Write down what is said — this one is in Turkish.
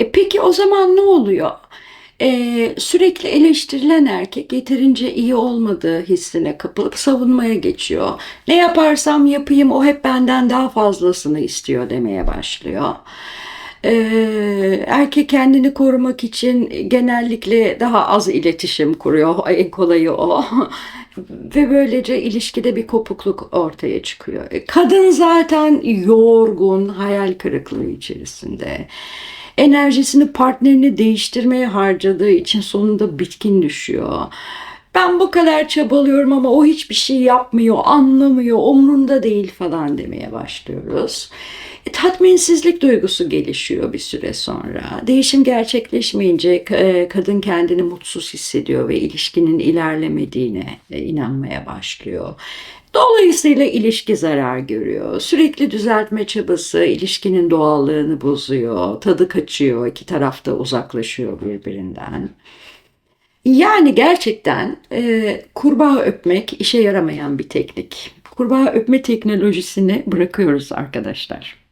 E peki o zaman ne oluyor? E, sürekli eleştirilen erkek yeterince iyi olmadığı hissine kapılıp savunmaya geçiyor. Ne yaparsam yapayım o hep benden daha fazlasını istiyor demeye başlıyor. E, erkek kendini korumak için genellikle daha az iletişim kuruyor. En kolayı o. Ve böylece ilişkide bir kopukluk ortaya çıkıyor. E, Kadın zaten yorgun, hayal kırıklığı içerisinde. Enerjisini partnerini değiştirmeye harcadığı için sonunda bitkin düşüyor. Ben bu kadar çabalıyorum ama o hiçbir şey yapmıyor, anlamıyor, umrunda değil falan demeye başlıyoruz. Tatminsizlik duygusu gelişiyor bir süre sonra. Değişim gerçekleşmeyince e, kadın kendini mutsuz hissediyor ve ilişkinin ilerlemediğine e, inanmaya başlıyor. Dolayısıyla ilişki zarar görüyor. Sürekli düzeltme çabası ilişkinin doğallığını bozuyor. Tadı kaçıyor. iki taraf da uzaklaşıyor birbirinden. Yani gerçekten e, kurbağa öpmek işe yaramayan bir teknik. Kurbağa öpme teknolojisini bırakıyoruz arkadaşlar.